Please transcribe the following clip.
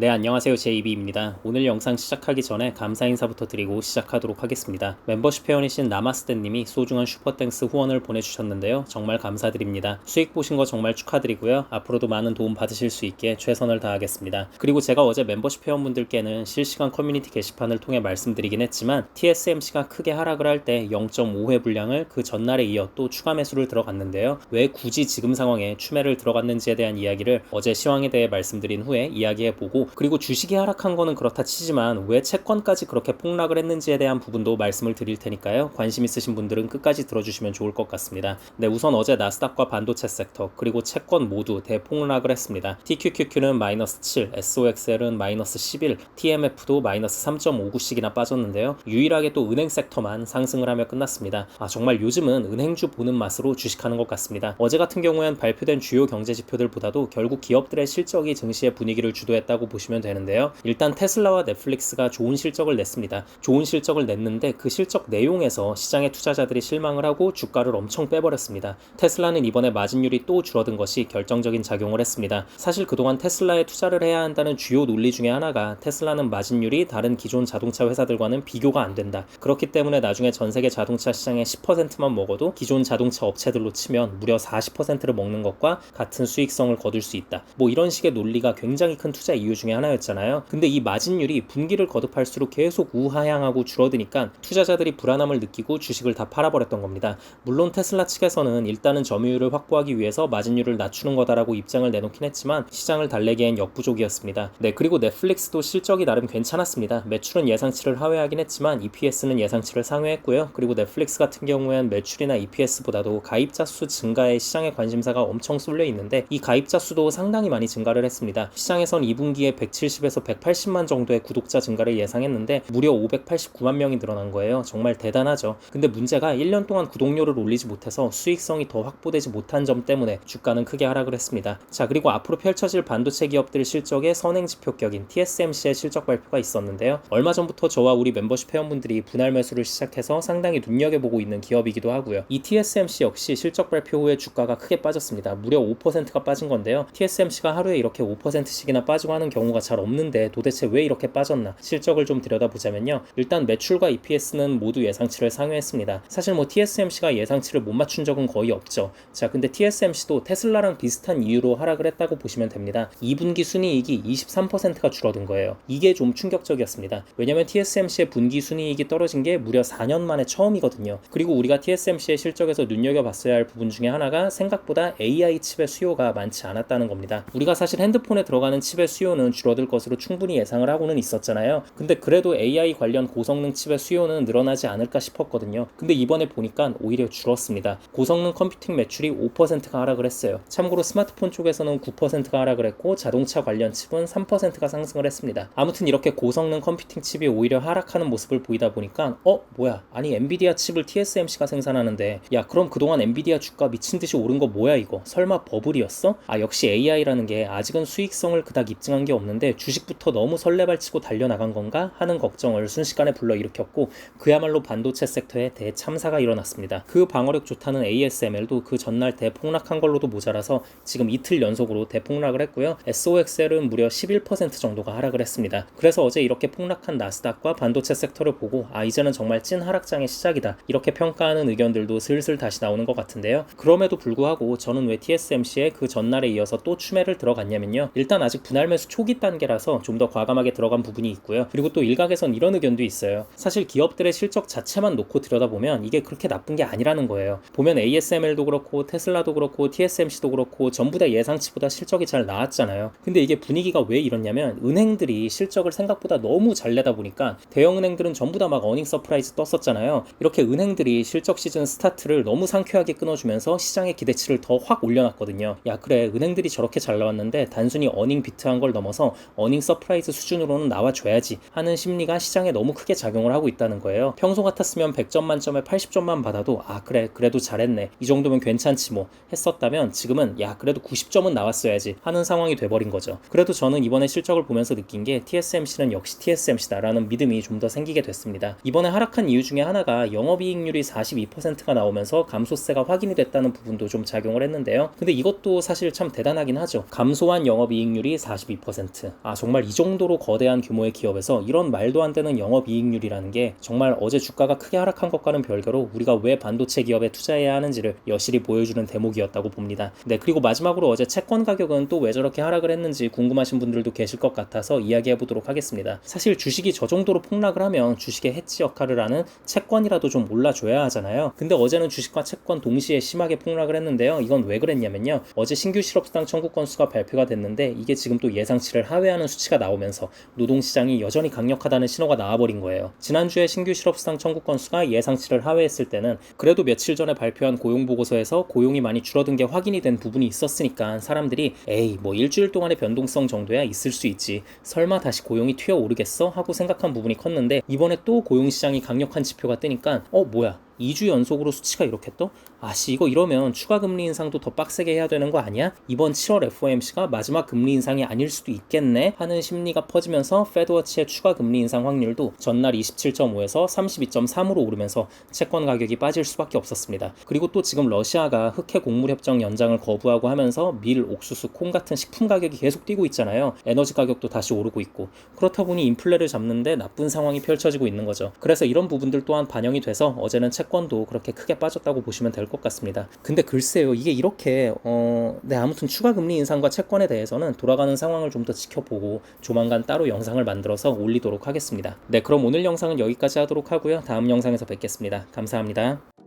네, 안녕하세요. 제이비입니다. 오늘 영상 시작하기 전에 감사 인사부터 드리고 시작하도록 하겠습니다. 멤버십 회원이신 나마스테님이 소중한 슈퍼땡스 후원을 보내주셨는데요. 정말 감사드립니다. 수익 보신 거 정말 축하드리고요. 앞으로도 많은 도움 받으실 수 있게 최선을 다하겠습니다. 그리고 제가 어제 멤버십 회원분들께는 실시간 커뮤니티 게시판을 통해 말씀드리긴 했지만 TSMC가 크게 하락을 할 때 0.5회 분량을 그 전날에 이어 또 추가 매수를 들어갔는데요. 왜 굳이 지금 상황에 추매를 들어갔는지에 대한 이야기를 어제 시황에 대해 말씀드린 후에 이야기해 보고 그리고 주식이 하락한 거는 그렇다 치지만 왜 채권까지 그렇게 폭락을 했는지에 대한 부분도 말씀을 드릴 테니까요. 관심 있으신 분들은 끝까지 들어주시면 좋을 것 같습니다. 네, 우선 어제 나스닥과 반도체 섹터 그리고 채권 모두 대폭락을 했습니다. TQQQ는 마이너스 7, SOXL은 마이너스 11, TMF도 마이너스 3.59씩이나 빠졌는데요. 유일하게 또 은행 섹터만 상승을 하며 끝났습니다. 아, 정말 요즘은 은행주 보는 맛으로 주식하는 것 같습니다. 어제 같은 경우엔 발표된 주요 경제 지표들보다도 결국 기업들의 실적이 증시의 분위기를 주도했다고 보 시면 되는데요. 일단 테슬라와 넷플릭스가 좋은 실적을 냈습니다. 좋은 실적을 냈는데 그 실적 내용에서 시장의 투자자들이 실망을 하고 주가를 엄청 빼버렸습니다. 테슬라는 이번에 마진율이 또 줄어든 것이 결정적인 작용을 했습니다. 사실 그동안 테슬라에 투자를 해야 한다는 주요 논리 중에 하나가 테슬라는 마진율이 다른 기존 자동차 회사들과는 비교가 안 된다. 그렇기 때문에 나중에 전 세계 자동차 시장의 10%만 먹어도 기존 자동차 업체들로 치면 무려 40%를 먹는 것과 같은 수익성을 거둘 수 있다. 뭐 이런 식의 논리가 굉장히 큰 투자 이유 중에 하나였잖아요. 근데 이 마진율이 분기를 거듭할수록 계속 우하향하고 줄어드니까 투자자들이 불안함을 느끼고 주식을 다 팔아버렸던 겁니다. 물론 테슬라 측에서는 일단은 점유율을 확보하기 위해서 마진율을 낮추는 거다라고 입장을 내놓긴 했지만 시장을 달래기엔 역부족이었습니다. 네, 그리고 넷플릭스도 실적이 나름 괜찮았습니다. 매출은 예상치를 하회하긴 했지만 EPS는 예상치를 상회했고요. 그리고 넷플릭스 같은 경우엔 매출이나 EPS보다도 가입자 수 증가에 시장의 관심사가 엄청 쏠려 있는데 이 가입자 수도 상당히 많이 증가를 했습니다. 시장에선 2분기에 170에서 180만 정도의 구독자 증가를 예상했는데 무려 589만 명이 늘어난 거예요. 정말 대단하죠. 근데 문제가 1년 동안 구독료를 올리지 못해서 수익성이 더 확보되지 못한 점 때문에 주가는 크게 하락을 했습니다. 자, 그리고 앞으로 펼쳐질 반도체 기업들 실적의 선행 지표격인 TSMC의 실적 발표가 있었는데요. 얼마 전부터 저와 우리 멤버십 회원분들이 분할 매수를 시작해서 상당히 눈여겨보고 있는 기업이기도 하고요. 이 TSMC 역시 실적 발표 후에 주가가 크게 빠졌습니다. 무려 5%가 빠진 건데요. TSMC가 하루에 이렇게 5%씩이나 빠지고 하는 경우 가 잘 없는데 도대체 왜 이렇게 빠졌나 실적을 좀 들여다보자면요. 일단 매출과 EPS는 모두 예상치를 상회했습니다. 사실 뭐 TSMC가 예상치를 못 맞춘 적은 거의 없죠. 자, 근데 TSMC도 테슬라랑 비슷한 이유로 하락을 했다고 보시면 됩니다. 2분기 순이익이 23%가 줄어든 거예요. 이게 좀 충격적이었습니다. 왜냐면 TSMC의 분기 순이익이 떨어진 게 무려 4년 만에 처음이거든요. 그리고 우리가 TSMC의 실적에서 눈여겨봤어야 할 부분 중에 하나가 생각보다 AI 칩의 수요가 많지 않았다는 겁니다. 우리가 사실 핸드폰에 들어가는 칩의 수요는 줄어들 것으로 충분히 예상을 하고는 있었잖아요. 근데 그래도 AI 관련 고성능 칩의 수요는 늘어나지 않을까 싶었거든요. 근데 이번에 보니까 오히려 줄었습니다. 고성능 컴퓨팅 매출이 5%가 하락을 했어요. 참고로 스마트폰 쪽에서는 9%가 하락을 했고 자동차 관련 칩은 3%가 상승을 했습니다. 아무튼 이렇게 고성능 컴퓨팅 칩이 오히려 하락하는 모습을 보이다 보니까 어 뭐야 아니 엔비디아 칩을 TSMC가 생산하는데 야 그럼 그동안 엔비디아 주가 미친 듯이 오른 거 뭐야 이거 설마 버블이었어? 아 역시 AI라는 게 아직은 수익성을 그닥 입증한 게 없는데 주식부터 너무 설레발치고 달려나간 건가 하는 걱정을 순식간에 불러일으켰고 그야말로 반도체 섹터에 대참사가 일어났습니다. 그 방어력 좋다는 ASML도 그 전날 대폭락한 걸로도 모자라서 지금 이틀 연속으로 대폭락을 했고요. SOXL은 무려 11% 정도가 하락을 했습니다. 그래서 어제 이렇게 폭락한 나스닥과 반도체 섹터를 보고 아 이제는 정말 찐 하락장의 시작이다 이렇게 평가하는 의견들도 슬슬 다시 나오는 것 같은데요. 그럼에도 불구하고 저는 왜 TSMC에 그 전날에 이어서 또 추매를 들어갔냐면요. 일단 아직 분할 매수 초기 단계라서 좀 더 과감하게 들어간 부분이 있고요. 그리고 또 일각에선 이런 의견도 있어요. 사실 기업들의 실적 자체만 놓고 들여다보면 이게 그렇게 나쁜 게 아니라는 거예요. 보면 ASML도 그렇고 테슬라도 그렇고 TSMC도 그렇고 전부 다 예상치보다 실적이 잘 나왔잖아요. 근데 이게 분위기가 왜 이렇냐면 은행들이 실적을 생각보다 너무 잘 내다 보니까 대형 은행들은 전부 다 막 어닝 서프라이즈 떴었잖아요. 이렇게 은행들이 실적 시즌 스타트를 너무 상쾌하게 끊어주면서 시장의 기대치를 더 확 올려놨거든요. 야 그래 은행들이 저렇게 잘 나왔는데 단순히 어닝 비트한 걸 넘어서 어닝 서프라이즈 수준으로는 나와줘야지 하는 심리가 시장에 너무 크게 작용을 하고 있다는 거예요. 평소 같았으면 100점 만점에 80점만 받아도 아 그래 그래도 잘했네 이 정도면 괜찮지 뭐 했었다면 지금은 야 그래도 90점은 나왔어야지 하는 상황이 돼버린 거죠. 그래도 저는 이번에 실적을 보면서 느낀 게 TSMC는 역시 TSMC다라는 믿음이 좀 더 생기게 됐습니다. 이번에 하락한 이유 중에 하나가 영업이익률이 42%가 나오면서 감소세가 확인이 됐다는 부분도 좀 작용을 했는데요. 근데 이것도 사실 참 대단하긴 하죠. 감소한 영업이익률이 42% 15%. 아, 정말 이 정도로 거대한 규모의 기업에서 이런 말도 안 되는 영업이익률이라는 게 정말 어제 주가가 크게 하락한 것과는 별개로 우리가 왜 반도체 기업에 투자해야 하는지를 여실히 보여주는 대목이었다고 봅니다. 네, 그리고 마지막으로 어제 채권 가격은 또 왜 저렇게 하락을 했는지 궁금하신 분들도 계실 것 같아서 이야기해 보도록 하겠습니다. 사실 주식이 저 정도로 폭락을 하면 주식의 해치 역할을 하는 채권이라도 좀 올라줘야 하잖아요. 근데 어제는 주식과 채권 동시에 심하게 폭락을 했는데요. 이건 왜 그랬냐면요. 어제 신규 실업수당 청구 건수가 발표가 됐는데 이게 지금 또 예상치 를 하회하는 수치가 나오면서 노동시장이 여전히 강력하다는 신호가 나와버린 거예요. 지난주에 신규 실업수당 청구 건수가 예상치를 하회했을 때는 그래도 며칠 전에 발표한 고용보고서에서 고용이 많이 줄어든 게 확인이 된 부분이 있었으니까 사람들이 에이 뭐 일주일 동안의 변동성 정도야 있을 수 있지. 설마 다시 고용이 튀어오르겠어? 하고 생각한 부분이 컸는데 이번에 또 고용시장이 강력한 지표가 뜨니까 어 뭐야 2주 연속으로 수치가 이렇게 떠? 아씨 이거 이러면 추가 금리 인상도 더 빡세게 해야 되는 거 아니야? 이번 7월 FOMC가 마지막 금리 인상이 아닐 수도 있겠네 하는 심리가 퍼지면서 페드워치의 추가 금리 인상 확률도 전날 27.5에서 32.3으로 오르면서 채권 가격이 빠질 수밖에 없었습니다. 그리고 또 지금 러시아가 흑해 곡물 협정 연장을 거부하고 하면서 밀, 옥수수, 콩 같은 식품 가격이 계속 뛰고 있잖아요. 에너지 가격도 다시 오르고 있고 그렇다 보니 인플레를 잡는데 나쁜 상황이 펼쳐지고 있는 거죠. 그래서 이런 부분들 또한 반영이 돼서 어제는 채권도 그렇게 크게 빠졌다고 보시면 될 것 같습니다. 근데 글쎄요, 이게 이렇게 어, 네 아무튼 추가 금리 인상과 채권에 대해서는 돌아가는 상황을 좀 더 지켜보고 조만간 따로 영상을 만들어서 올리도록 하겠습니다. 네, 그럼 오늘 영상은 여기까지 하도록 하고요. 다음 영상에서 뵙겠습니다. 감사합니다.